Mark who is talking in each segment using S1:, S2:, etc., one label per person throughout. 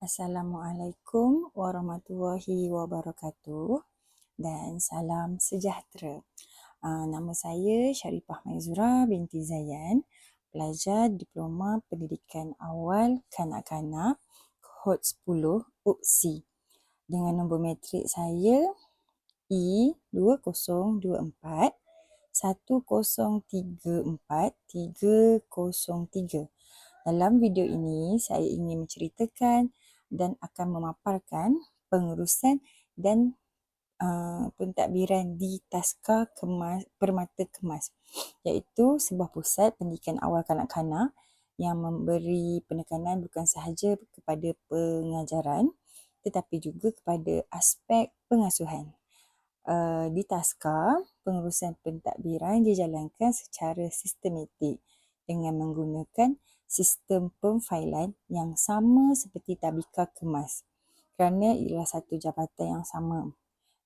S1: Assalamualaikum warahmatullahi wabarakatuh dan salam sejahtera. Uh, nama saya Syarifah Maizura binti Zayan, pelajar Diploma Pendidikan Awal Kanak-Kanak Kohort 10 UPSI dengan nombor matrik saya E2024 1034 303. Dalam video ini saya ingin menceritakan dan akan memaparkan pengurusan dan uh, pentadbiran di Taska Kemas, Permata Kemas iaitu sebuah pusat pendidikan awal kanak-kanak yang memberi penekanan bukan sahaja kepada pengajaran tetapi juga kepada aspek pengasuhan. Uh, di Taska, pengurusan pentadbiran dijalankan secara sistematik dengan menggunakan sistem pemfailan yang sama seperti tabika kemas kerana ialah satu jabatan yang sama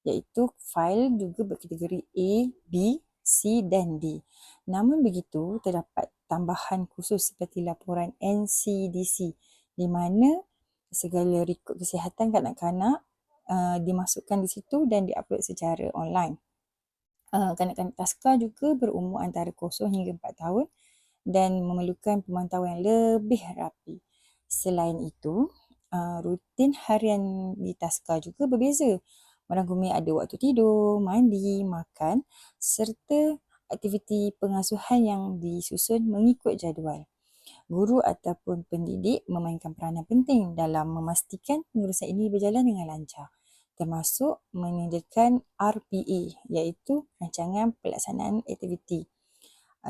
S1: iaitu fail juga berkategori A, B, C dan D. Namun begitu, terdapat tambahan khusus seperti laporan NCDC di mana segala rekod kesihatan kanak-kanak uh, dimasukkan di situ dan diupload secara online. Uh, kanak-kanak taska juga berumur antara 0 hingga 4 tahun dan memerlukan pemantauan yang lebih rapi. Selain itu, uh, rutin harian di taska juga berbeza. Merangkumi ada waktu tidur, mandi, makan serta aktiviti pengasuhan yang disusun mengikut jadual. Guru ataupun pendidik memainkan peranan penting dalam memastikan pengurusan ini berjalan dengan lancar termasuk menyediakan RPA iaitu rancangan pelaksanaan aktiviti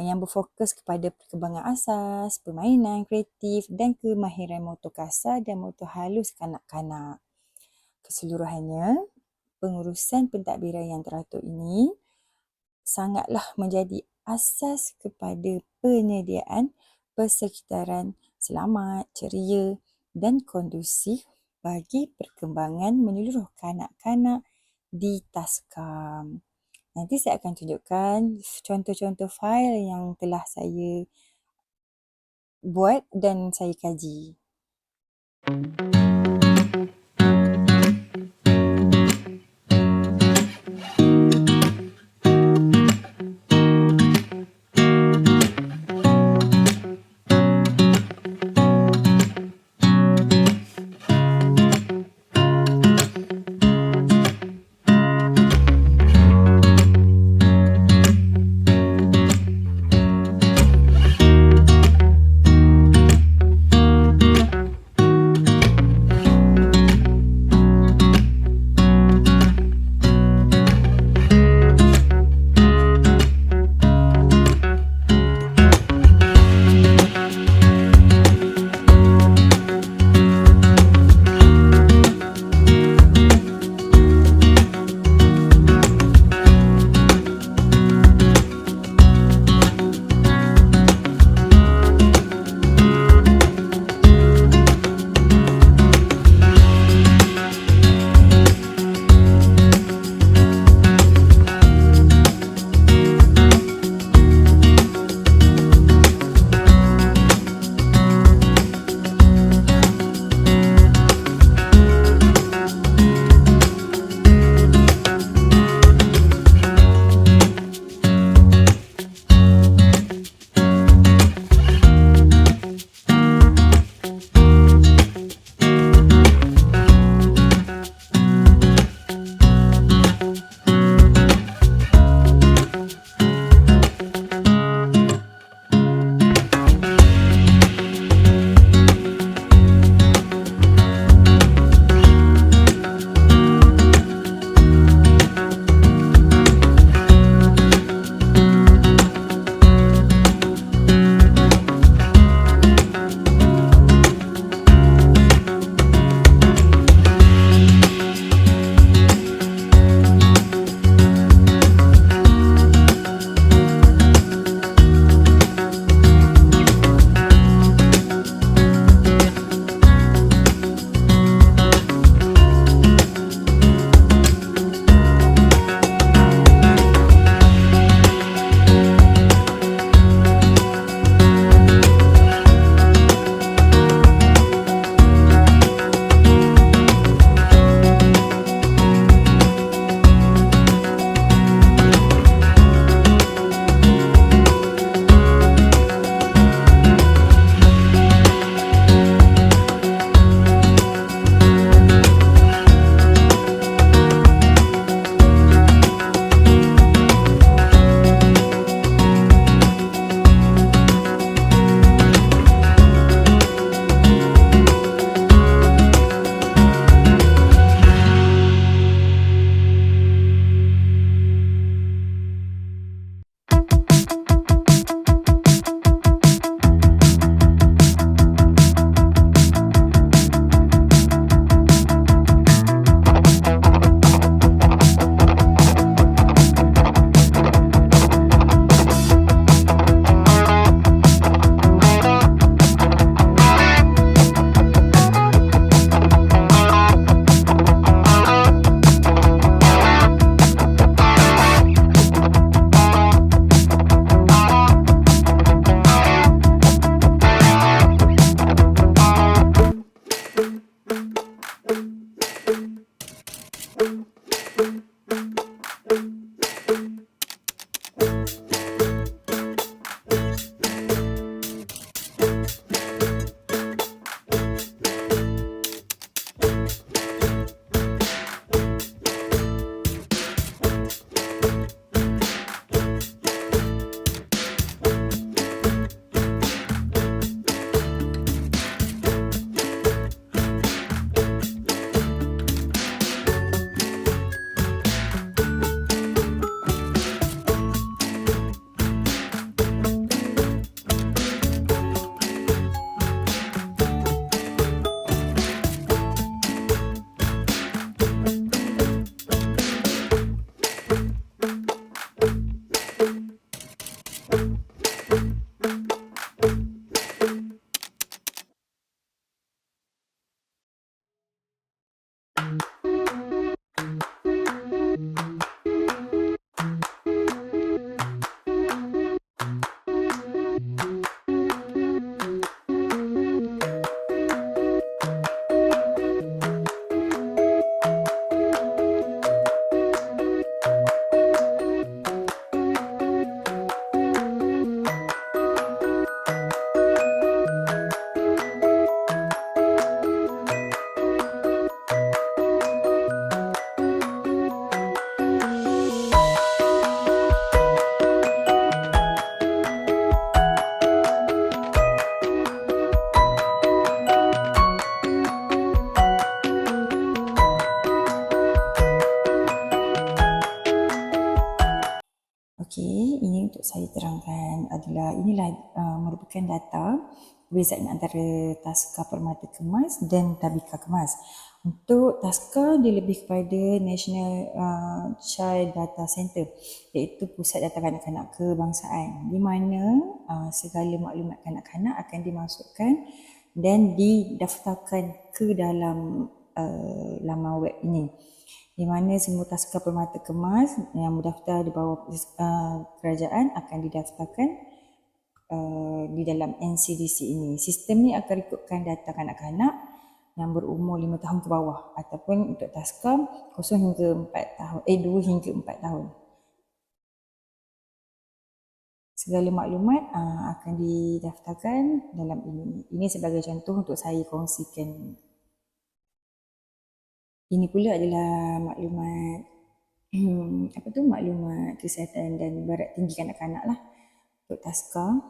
S1: yang berfokus kepada perkembangan asas, permainan kreatif dan kemahiran motor kasar dan motor halus kanak-kanak. Keseluruhannya, pengurusan pentadbiran yang teratur ini sangatlah menjadi asas kepada penyediaan persekitaran selamat, ceria dan kondusif bagi perkembangan menyeluruh kanak-kanak di Taskam. Nanti saya akan tunjukkan contoh-contoh fail yang telah saya buat dan saya kaji. Saya terangkan adalah inilah uh, merupakan data perbezaan antara taska permata kemas dan tabika kemas. Untuk taska dia lebih kepada National uh, Child Data Center iaitu pusat data kanak-kanak kebangsaan di mana uh, segala maklumat kanak-kanak akan dimasukkan dan didaftarkan ke dalam uh, laman web ini di mana semua taska permata kemas yang berdaftar di bawah uh, kerajaan akan didaftarkan uh, di dalam NCDC ini. Sistem ini akan ikutkan data kanak-kanak yang berumur 5 tahun ke bawah ataupun untuk taska 0 hingga 4 tahun eh 2 hingga 4 tahun. Segala maklumat ah, akan didaftarkan dalam ini. Ini sebagai contoh untuk saya kongsikan. Ini pula adalah maklumat apa tu maklumat kesihatan dan barat tinggi kanak-kanak lah untuk taska.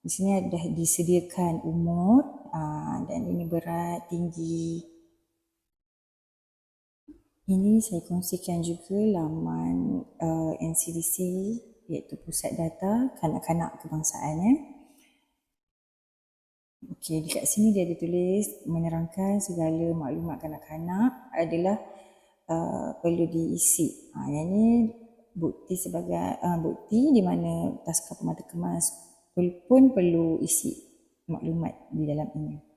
S1: Di sini dah disediakan umur ah, dan ini berat, tinggi. Ini saya kongsikan juga laman uh, eh, NCDC iaitu Pusat Data Kanak-Kanak Kebangsaan. Eh. Okey, dekat sini dia ditulis menerangkan segala maklumat kanak-kanak adalah uh, perlu diisi. Ha, yang ini bukti sebagai uh, bukti di mana taska pemata kemas pun perlu isi maklumat di dalam ini.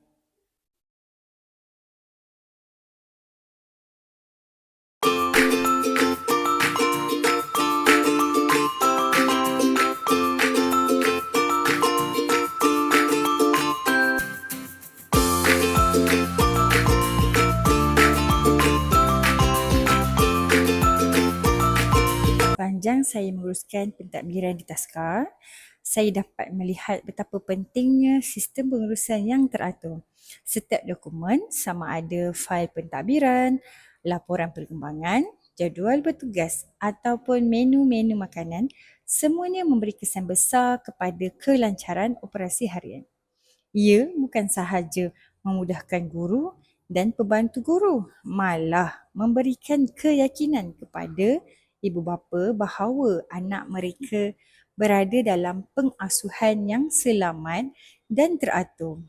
S1: Panjang saya menguruskan pentadbiran di Taskar, saya dapat melihat betapa pentingnya sistem pengurusan yang teratur. Setiap dokumen sama ada fail pentadbiran, laporan perkembangan, jadual bertugas ataupun menu-menu makanan semuanya memberi kesan besar kepada kelancaran operasi harian. Ia bukan sahaja memudahkan guru dan pembantu guru, malah memberikan keyakinan kepada ibu bapa bahawa anak mereka berada dalam pengasuhan yang selamat dan teratur.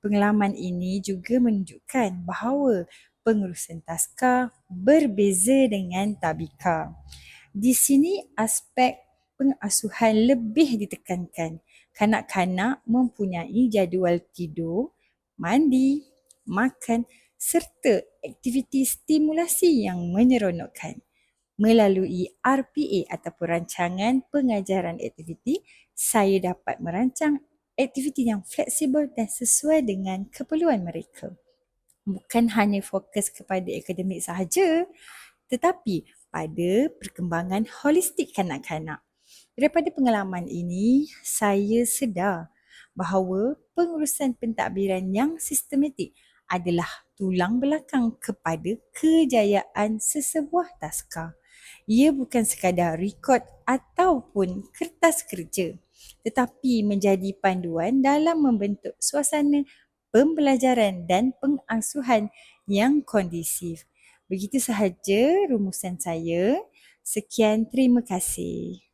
S1: Pengalaman ini juga menunjukkan bahawa pengurusan taska berbeza dengan tabika. Di sini aspek pengasuhan lebih ditekankan. Kanak-kanak mempunyai jadual tidur, mandi, makan serta aktiviti stimulasi yang menyeronokkan melalui RPA ataupun rancangan pengajaran aktiviti, saya dapat merancang aktiviti yang fleksibel dan sesuai dengan keperluan mereka. Bukan hanya fokus kepada akademik sahaja, tetapi pada perkembangan holistik kanak-kanak. Daripada pengalaman ini, saya sedar bahawa pengurusan pentadbiran yang sistematik adalah tulang belakang kepada kejayaan sesebuah taska ia bukan sekadar rekod ataupun kertas kerja tetapi menjadi panduan dalam membentuk suasana pembelajaran dan pengasuhan yang kondisif. Begitu sahaja rumusan saya. Sekian, terima kasih.